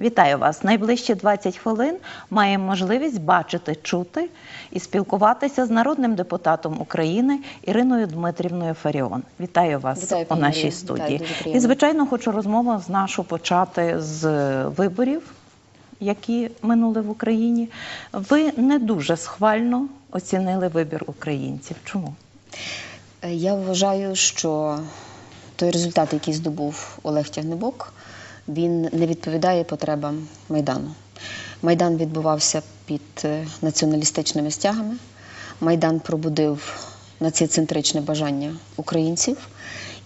Вітаю вас. Найближчі 20 хвилин маємо можливість бачити, чути і спілкуватися з народним депутатом України Іриною Дмитрівною Фаріон. Вітаю вас Вітаю, у нашій Марія. студії. Вітаю, і звичайно, хочу розмову з нашу почати з виборів, які минули в Україні. Ви не дуже схвально оцінили вибір українців. Чому? Е, Я вважаю, що той результат, який здобув Олег Тягнебок, він не відповідає потребам Майдану. Майдан відбувався під е, націоналістичними стягами. Майдан пробудив націоцентричне бажання українців.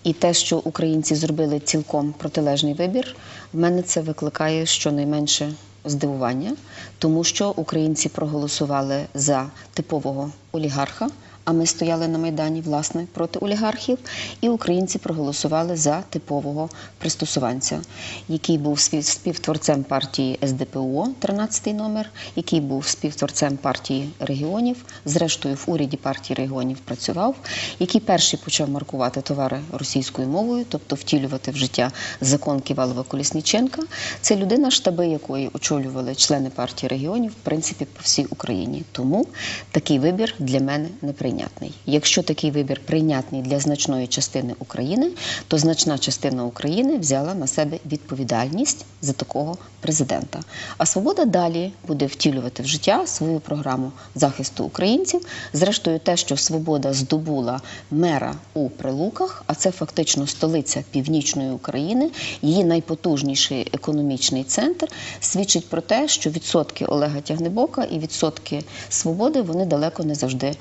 І те, що українці зробили цілком протилежний вибір, в мене це викликає щонайменше здивування, тому що українці проголосували за типового олігарха. А ми стояли на майдані власне проти олігархів, і українці проголосували за типового пристосуванця, який був спів- співтворцем партії СДПУ, 13 номер, який був співтворцем партії регіонів. Зрештою, в уряді партії регіонів працював, який перший почав маркувати товари російською мовою, тобто втілювати в життя закон Ківалова Колісніченка. Це людина, штаби якої очолювали члени партії регіонів, в принципі, по всій Україні. Тому такий вибір для мене неприйнятний. Якщо такий вибір прийнятний для значної частини України, то значна частина України взяла на себе відповідальність за такого президента. А свобода далі буде втілювати в життя свою програму захисту українців. Зрештою, те, що свобода здобула мера у Прилуках, а це фактично столиця північної України, її найпотужніший економічний центр, свідчить про те, що відсотки Олега Тягнебока і відсотки свободи вони далеко не завжди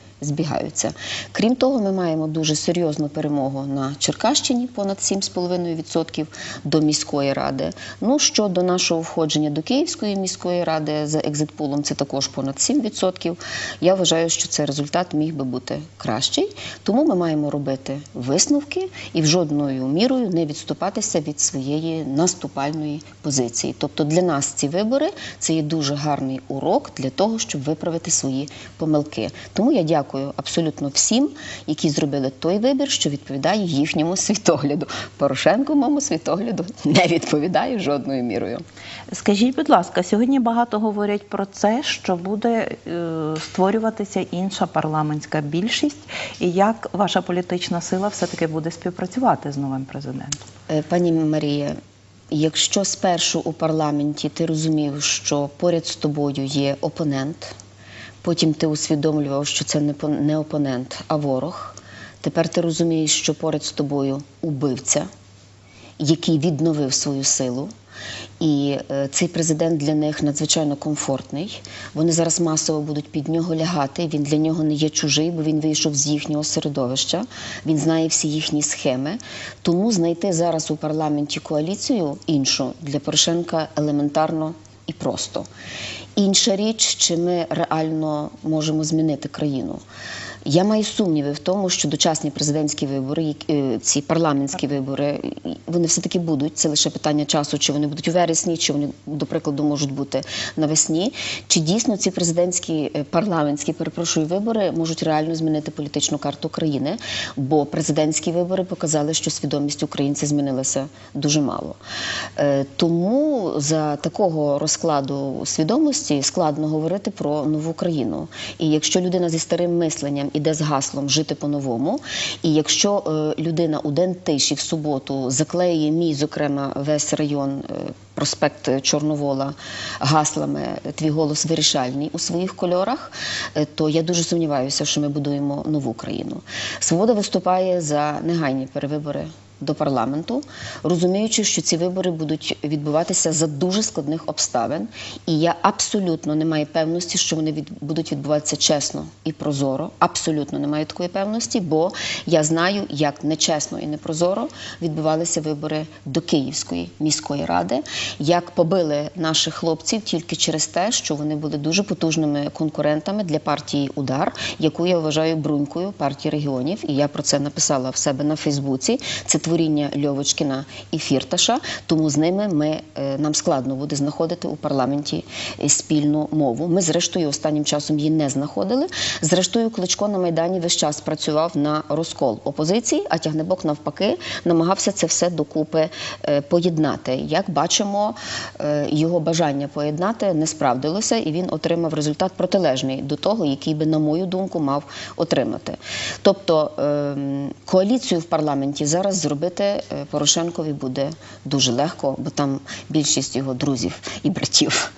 збігаються. Крім того, ми маємо дуже серйозну перемогу на Черкащині, понад 7,5% до міської ради. Ну щодо нашого входження до Київської міської ради за екзитпулом, це також понад 7%. Я вважаю, що цей результат міг би бути кращий. Тому ми маємо робити висновки і в жодною мірою не відступатися від своєї наступальної позиції. Тобто для нас ці вибори це є дуже гарний урок для того, щоб виправити свої помилки. Тому я дякую абсолютно всім, які зробили той вибір, що відповідає їхньому світогляду. Порошенко моєму світогляду не відповідає жодною мірою. Скажіть, будь ласка, сьогодні багато говорять про це, що буде е, створюватися інша парламентська більшість, і як ваша політична сила все-таки буде співпрацювати з новим президентом? Е, Пані Марія, якщо спершу у парламенті ти розумів, що поряд з тобою є опонент, потім ти усвідомлював, що це не пон- не опонент, а ворог. Тепер ти розумієш, що поряд з тобою убивця, який відновив свою силу. І е, цей президент для них надзвичайно комфортний. Вони зараз масово будуть під нього лягати. Він для нього не є чужий, бо він вийшов з їхнього середовища. Він знає всі їхні схеми. Тому знайти зараз у парламенті коаліцію іншу для Порошенка елементарно і просто. Інша річ, чи ми реально можемо змінити країну. Я маю сумніви в тому, що дочасні президентські вибори, е, ці парламентські вибори, вони все-таки будуть. Це лише питання часу, чи вони будуть у вересні, чи вони, до прикладу, можуть бути навесні. Чи дійсно ці президентські е, парламентські перепрошую вибори можуть реально змінити політичну карту країни? Бо президентські вибори показали, що свідомість українців змінилася дуже мало. Е, Тому за такого розкладу свідомості складно говорити про нову країну. І якщо людина зі старим мисленням іде з гаслом жити по-новому, і якщо е, людина у день тиші в суботу заклеює мій, зокрема, весь район. е, Проспект Чорновола гаслами Твій голос вирішальний у своїх кольорах, е, то я дуже сумніваюся, що ми будуємо нову країну. Свобода виступає за негайні перевибори до парламенту, розуміючи, що ці вибори будуть відбуватися за дуже складних обставин, і я абсолютно не маю певності, що вони від, будуть відбуватися чесно і прозоро. Абсолютно не маю такої певності, бо я знаю, як нечесно і непрозоро відбувалися вибори до Київської міської ради, як побили наших хлопців тільки через те, що вони були дуже потужними конкурентами для партії Удар, яку я вважаю брунькою партії регіонів, і я про це написала в себе на Фейсбуці. Це творіння Льовочкіна і Фірташа, тому з ними ми, е, нам складно буде знаходити у парламенті е, спільну мову. Ми, зрештою, останнім часом її не знаходили. Зрештою, Кличко на Майдані весь час працював на розкол опозиції, а Тягнебок, навпаки, намагався це все докупи е, поєднати. Як бачимо, його бажання поєднати не справдилося, і він отримав результат протилежний до того, який би, на мою думку, мав отримати. Тобто ем, коаліцію в парламенті зараз зробити е, Порошенкові буде дуже легко, бо там більшість його друзів і братів.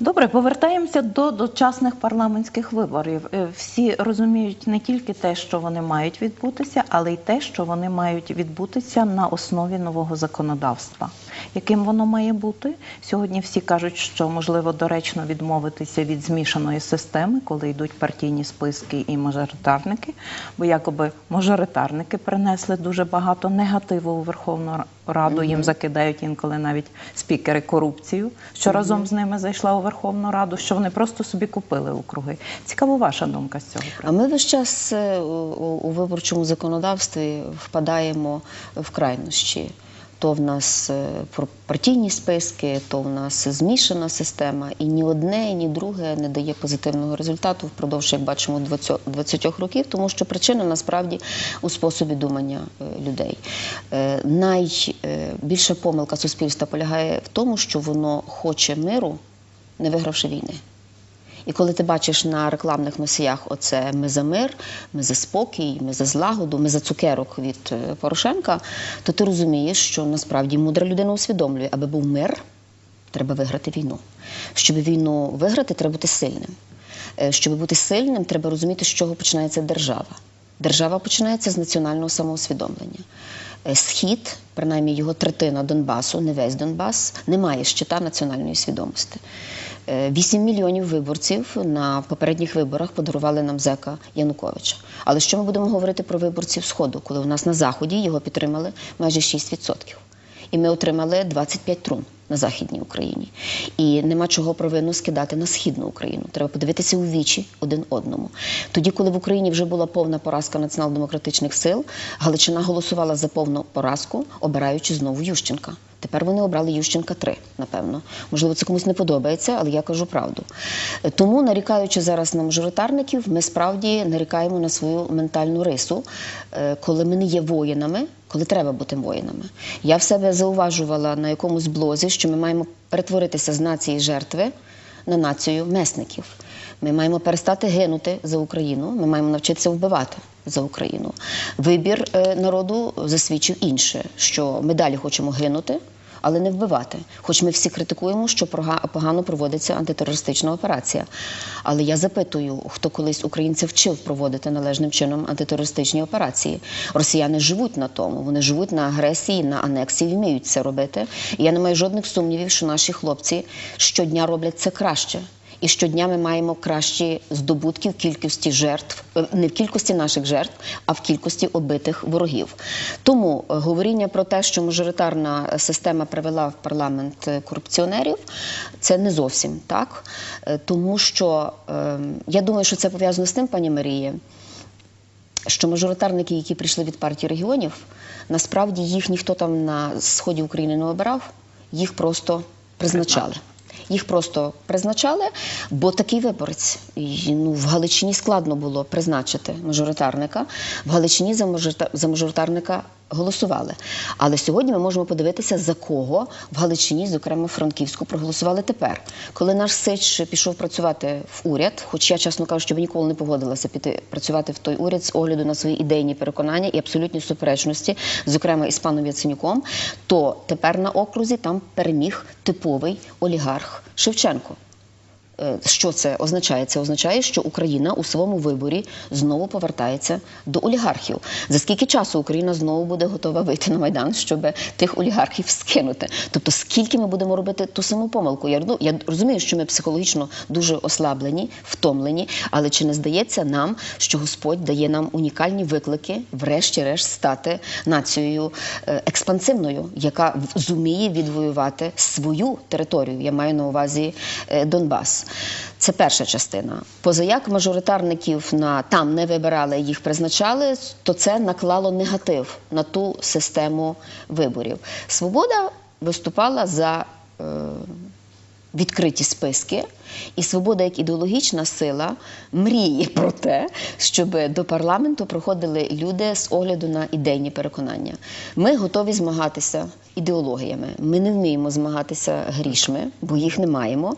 Добре, повертаємося до дочасних парламентських виборів. Е, Всі розуміють не тільки те, що вони мають відбутися, але й те, що вони мають відбутися на основі нового законодавства. Яким воно має бути? Сьогодні всі кажуть, що можливо доречно відмовитися від змішаної системи, коли йдуть партійні списки і мажоритарники, бо якоби мажоритарники принесли дуже багато негативу у Верховну Раду. Їм закидають інколи навіть спікери корупцію, що разом з ними зайшла у Верховну Раду, що вони просто собі купили округи. Цікаво ваша думка з цього А ми весь час е, у, у виборчому законодавстві впадаємо в крайнощі. То в нас е, партійні списки, то в нас змішана система, і ні одне, ні друге не дає позитивного результату впродовж, як бачимо, 20 20 років, тому що причина насправді у способі думання е, людей. Е, Найбільша помилка суспільства полягає в тому, що воно хоче миру, не вигравши війни. І коли ти бачиш на рекламних носіях оце ми за мир, ми за спокій, ми за злагоду, ми за цукерок від е, Порошенка, то ти розумієш, що насправді мудра людина усвідомлює, аби був мир, треба виграти війну. Щоб війну виграти, треба бути сильним. Е, Щоб бути сильним, треба розуміти, з чого починається держава. Держава починається з національного самоусвідомлення. Е, Схід, принаймні його третина Донбасу, не весь Донбас, не має щита національної свідомості. Вісім 8 мільйонів виборців на попередніх виборах подарували нам зека Януковича. Але що ми будемо говорити про виборців Сходу, коли у нас на Заході його підтримали майже 6%? І ми отримали 25 трун на Західній Україні. І нема чого провину скидати на Східну Україну. Треба подивитися у вічі один одному. Тоді, коли в Україні вже була повна поразка націонал-демократичних сил, Галичина голосувала за повну поразку, обираючи знову Ющенка. Тепер вони обрали Ющенка 3, напевно. Можливо, це комусь не подобається, але я кажу правду. Тому, нарікаючи зараз на мажоритарників, ми справді нарікаємо на свою ментальну рису, е, коли ми не є воїнами, коли треба бути воїнами. Я в себе зауважувала на якомусь блозі, що ми маємо перетворитися з нації жертви на націю месників. Ми маємо перестати гинути за Україну, ми маємо навчитися вбивати за Україну. Вибір е, народу засвідчив інше, що ми далі хочемо гинути, але не вбивати. Хоч ми всі критикуємо, що погано проводиться антитерористична операція. Але я запитую, хто колись українців вчив проводити належним чином антитерористичні операції. Росіяни живуть на тому, вони живуть на агресії, на анексії, вміють це робити. І я не маю жодних сумнівів, що наші хлопці щодня роблять це краще. І щодня ми маємо кращі здобутки в кількості жертв, е, не в кількості наших жертв, а в кількості обитих ворогів. Тому е, говоріння про те, що мажоритарна система привела в парламент е, корупціонерів, це не зовсім так. Тому що е, я думаю, що це пов'язано з тим, пані Маріє, що мажоритарники, які прийшли від партії регіонів, насправді їх ніхто там на сході України не обирав, їх просто призначали. Їх просто призначали, бо такий виборець. І, ну, в Галичині складно було призначити мажоритарника. В Галичині за, мажорита- мажоритарника голосували. Але сьогодні ми можемо подивитися, за кого в Галичині, зокрема Франківську, проголосували тепер. Коли наш Сич пішов працювати в уряд, хоч я, чесно кажу, що ніколи не погодилася піти працювати в той уряд з огляду на свої ідейні переконання і абсолютні суперечності, зокрема із паном Яценюком, то тепер на окрузі там переміг типовий олігарх Шевченко. Е, Що це означає? Це означає, що Україна у своєму виборі знову повертається до олігархів. За скільки часу Україна знову буде готова вийти на майдан, щоб тих олігархів скинути? Тобто, скільки ми будемо робити ту саму помилку? Я, ну, я розумію, що ми психологічно дуже ослаблені, втомлені, але чи не здається нам, що Господь дає нам унікальні виклики, врешті-решт стати нацією е, експансивною, яка зуміє відвоювати свою територію? Я маю на увазі е, Донбас. Це перша частина. Позаяк мажоритарників на там не вибирали, їх призначали, то це наклало негатив на ту систему виборів. Свобода виступала за е, відкриті списки, і свобода як ідеологічна сила мріє про те, щоб до парламенту проходили люди з огляду на ідейні переконання. Ми готові змагатися ідеологіями. Ми не вміємо змагатися грішми, бо їх не маємо.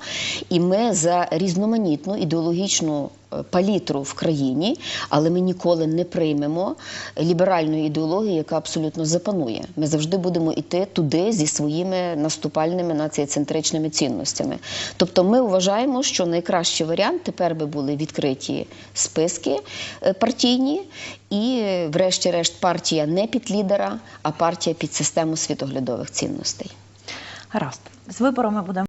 І ми за різноманітну ідеологічну палітру в країні, але ми ніколи не приймемо ліберальної ідеології, яка абсолютно запанує. Ми завжди будемо йти туди зі своїми наступальними націєцентричними цінностями. Тобто, ми вважаємо, що найкращий варіант тепер би були відкриті списки е, партійні, і, врешті-решт, партія не під лідера, а партія під систему світоглядових цінностей. Гаразд. З виборами будемо.